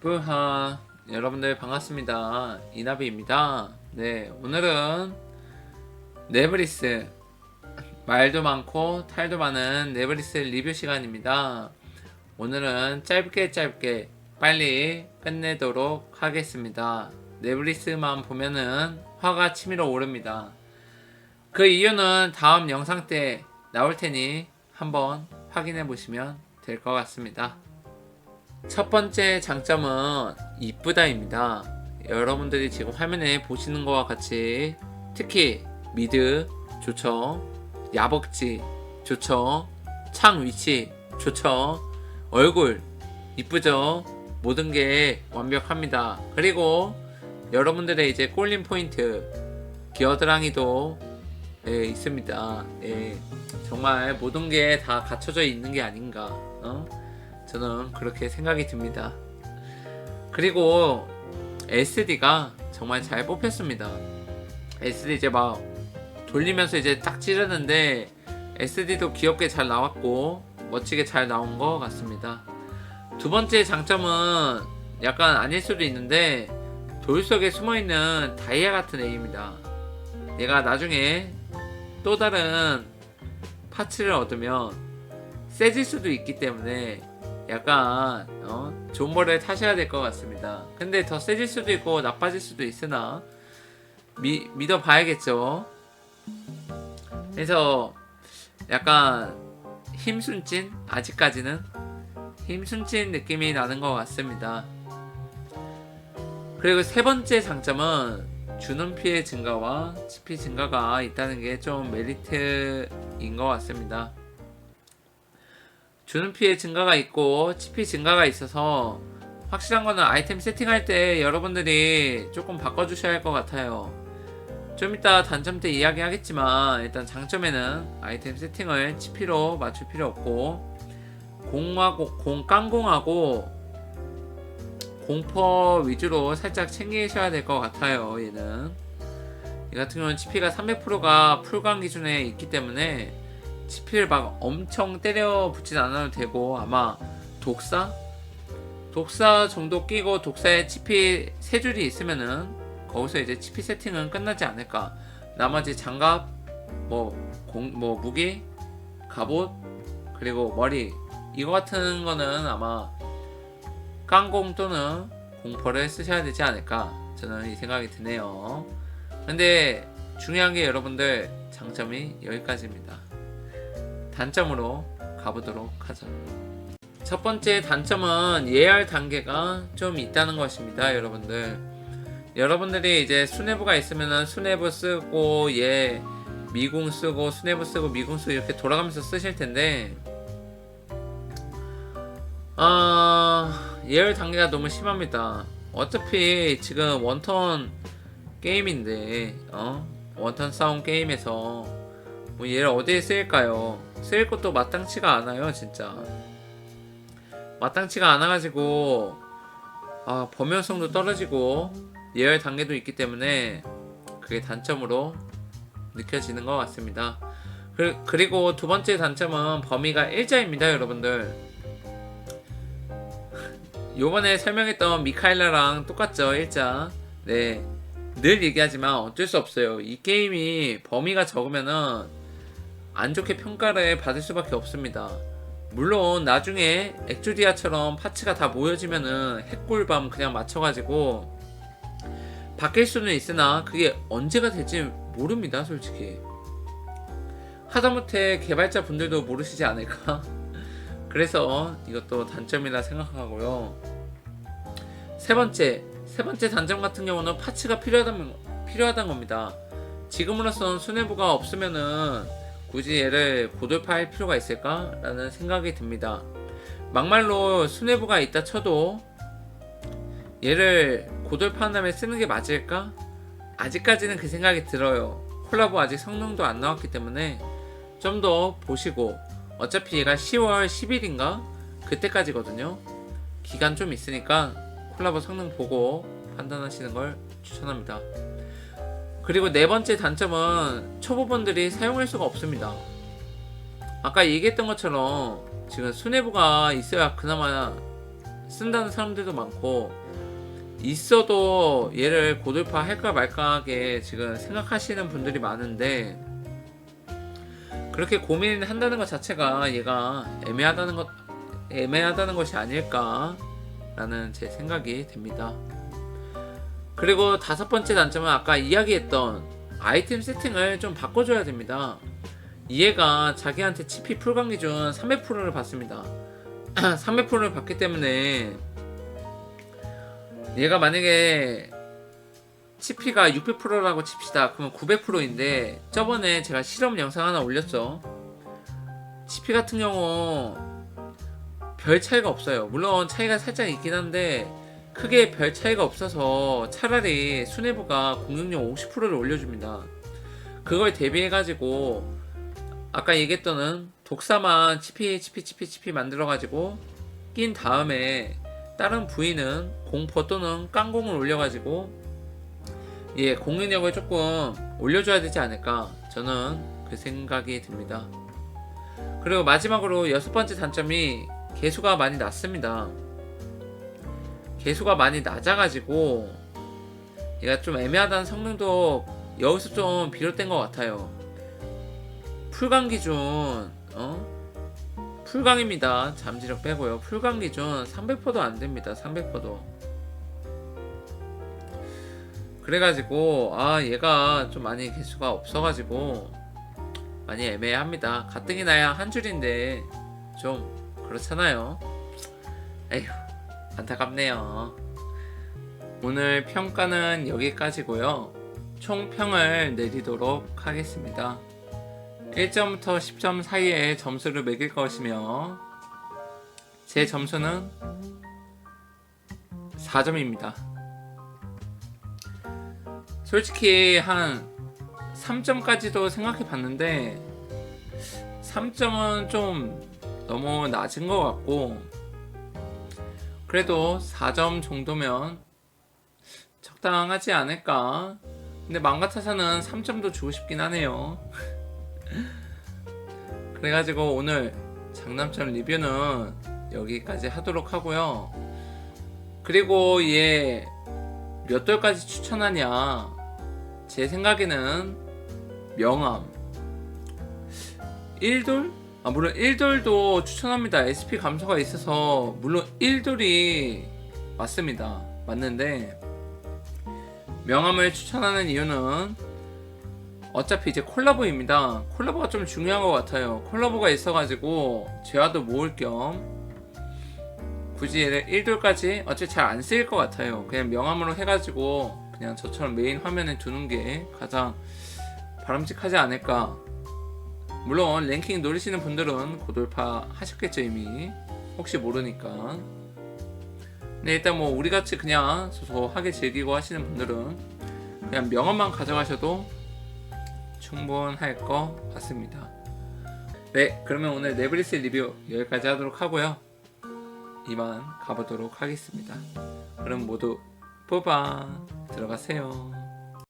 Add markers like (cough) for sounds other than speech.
뿌하. 여러분들 반갑습니다. 이나비입니다. 네 오늘은 네브리스 말도 많고 탈도 많은 네브리스 리뷰 시간입니다. 오늘은 짧게 짧게 빨리 끝내도록 하겠습니다. 네브리스만 보면은 화가 치밀어 오릅니다. 그 이유는 다음 영상 때 나올 테니 한번 확인해 보시면 될 것 같습니다. 첫 번째 장점은 이쁘다입니다. 여러분들이 지금 화면에 보시는 것과 같이 특히 미드 좋죠. 야벅지 좋죠. 창 위치 좋죠. 얼굴 이쁘죠. 모든 게 완벽합니다. 그리고 여러분들의 이제 꼴림 포인트 기어드랑이도 예, 있습니다. 예, 정말 모든 게 다 갖춰져 있는 게 아닌가. 어? 저는 그렇게 생각이 듭니다. 그리고 SD가 정말 잘 뽑혔습니다. SD 이제 막 돌리면서 이제 딱 찌르는데 SD도 귀엽게 잘 나왔고 멋지게 잘 나온 것 같습니다. 두 번째 장점은 약간 아닐 수도 있는데 돌 속에 숨어 있는 다이아 같은 애입니다. 얘가 나중에 또 다른 파츠를 얻으면 세질 수도 있기 때문에 약간 어, 거를 타셔야 될 것 같습니다. 근데 더 세질 수도 있고 나빠질 수도 있으나 미, 믿어봐야겠죠. 그래서 약간 힘순진 아직까지는 힘순진 느낌이 나는 것 같습니다. 그리고 세 번째 장점은 주는 피해 증가와 치피 증가가 있다는 게 좀 메리트인 것 같습니다. 주는 피해 증가가 있고 치피 증가가 있어서 확실한 거는 아이템 세팅할 때 여러분들이 조금 바꿔주셔야 할 것 같아요. 좀 이따 단점 때 이야기 하겠지만 일단 장점에는 아이템 세팅을 치피로 맞출 필요 없고 공하고 공 깡공하고 공퍼 위주로 살짝 챙기셔야 될 것 같아요. 얘는 이 같은 경우는 치피가 300%가 풀강 기준에 있기 때문에 치피를 막 엄청 때려 붙진 않아도 되고 아마 독사 독사 정도 끼고 독사에 치피 세 줄이 있으면은 거기서 이제 치피 세팅은 끝나지 않을까. 나머지 장갑, 뭐, 공, 뭐, 무기, 갑옷, 그리고 머리. 이거 같은 거는 아마 깡공 또는 공포를 쓰셔야 되지 않을까. 저는 이 생각이 드네요. 근데 중요한 게 여러분들 장점이 여기까지입니다. 단점으로 가보도록 하죠. 첫 번째 단점은 예열 단계가 좀 있다는 것입니다, 여러분들. 여러분들이 이제 수뇌부가 있으면은 수뇌부 쓰고 예 미궁 쓰고 수뇌부 쓰고 미궁 쓰고 이렇게 돌아가면서 쓰실 텐데 아 예열 단계가 너무 심합니다. 어차피 지금 원턴 게임인데 어 원턴 싸움 게임에서 뭐 얘를 어디에 쓰일까요? 쓰일 것도 마땅치가 않아요, 진짜. 마땅치가 않아가지고 아 범용성도 떨어지고 예열 단계도 있기 때문에 그게 단점으로 느껴지는 것 같습니다. 그, 그리고 두 번째 단점은 범위가 일자입니다, 여러분들. 요번에 설명했던 미카엘라랑 똑같죠, 일자. 네. 늘 얘기하지만 어쩔 수 없어요. 이 게임이 범위가 적으면은 안 좋게 평가를 받을 수밖에 없습니다. 물론 나중에 엑조디아처럼 파츠가 다 모여지면은 핵골밤 그냥 맞춰가지고 바뀔 수는 있으나 그게 언제가 될지 모릅니다 솔직히. 하다못해 개발자 분들도 모르시지 않을까? (laughs) 그래서 이것도 단점이라 생각하고요. 세 번째 세 번째 단점 같은 경우는 파츠가 필요하다는 필요하다는 겁니다. 지금으로선 수뇌부가 없으면은 굳이 얘를 고돌파할 필요가 있을까 라는 생각이 듭니다 막말로 수뇌부가 있다 쳐도 얘를 고돌파한 다음에 쓰는 게 맞을까? 아직까지는 그 생각이 들어요. 콜라보 아직 성능도 안 나왔기 때문에 좀 더 보시고 어차피 얘가 10월 10일인가 그때까지거든요. 기간 좀 있으니까 콜라보 성능 보고 판단하시는 걸 추천합니다. 그리고 네 번째 단점은 초보분들이 사용할 수가 없습니다. 아까 얘기했던 것처럼 지금 수뇌부가 있어야 그나마 쓴다는 사람들도 많고 있어도 얘를 고돌파 할까 말까 하게 지금 생각하시는 분들이 많은데 그렇게 고민한다는 것 자체가 얘가 애매하다는 것 애매하다는 것이 아닐까라는 제 생각이 듭니다. 그리고 다섯 번째 단점은 아까 이야기했던 아이템 세팅을 좀 바꿔줘야 됩니다. 얘가 자기한테 치피 풀강 기준 300%를 받습니다. (clears throat) 300%를 받기 때문에 얘가 만약에 치피가 600%라고 칩시다. 그러면 900%인데 저번에 제가 실험 영상 하나 올렸죠. 치피 같은 경우 별 차이가 없어요. 물론 차이가 살짝 있긴 한데 크게 별 차이가 없어서 차라리 수뇌부가 공격력 50%를 올려줍니다. 그걸 대비해가지고 아까 얘기했던 독사만 치피 치피 치피 치피 만들어가지고 낀 다음에 다른 부위는 공포 또는 깡공을 올려가지고 예 공격력을 조금 올려줘야 되지 않을까 저는 그 생각이 듭니다. 그리고 마지막으로 여섯 번째 단점이 개수가 많이 낮습니다. 개수가 많이 낮아가지고 얘가 좀 애매하다는 성능도 여기서 좀 비롯된 것 같아요. 풀강 기준 어? 풀강입니다. 잠지력 빼고요. 풀강 기준 300%도 안 됩니다. 300%도. 그래가지고 아 얘가 좀 많이 개수가 없어가지고 많이 애매합니다. 가뜩이 나야 한 줄인데 좀 그렇잖아요. 에휴 안타깝네요. 오늘 평가는 여기까지고요. 총 평을 내리도록 하겠습니다. 1점부터 10점 사이에 점수를 매길 것이며 제 점수는 4점입니다. 솔직히 한 3점까지도 생각해 봤는데 3점은 좀 너무 낮은 것 같고 그래도 4점 정도면 적당하지 않을까? 근데 맘 같아서는 3점도 주고 싶긴 하네요. (laughs) 그래가지고 오늘 장남점 리뷰는 여기까지 하도록 하고요. 그리고 얘 몇 돌까지 추천하냐? 제 생각에는 명암. 1돌? 아 물론 1돌도 추천합니다. SP 감소가 있어서 물론 1돌이 맞습니다. 맞는데 명암을 추천하는 이유는 어차피 이제 콜라보입니다. 콜라보가 좀 중요한 것 같아요. 콜라보가 있어가지고 재화도 모을 겸 굳이 얘를 1돌까지 어차피 잘 안 쓰일 것 같아요. 그냥 명암으로 해가지고 그냥 저처럼 메인 화면에 두는 게 가장 바람직하지 않을까 물론 랭킹 노리시는 분들은 고돌파 하셨겠죠 이미. 혹시 모르니까. 근데 일단 뭐 우리같이 그냥 소소하게 즐기고 하시는 분들은 그냥 명언만 가져가셔도 충분할 것 같습니다. 네 그러면 오늘 네브리스 리뷰 여기까지 하도록 하고요. 이만 가보도록 하겠습니다. 그럼 모두 뽑아 들어가세요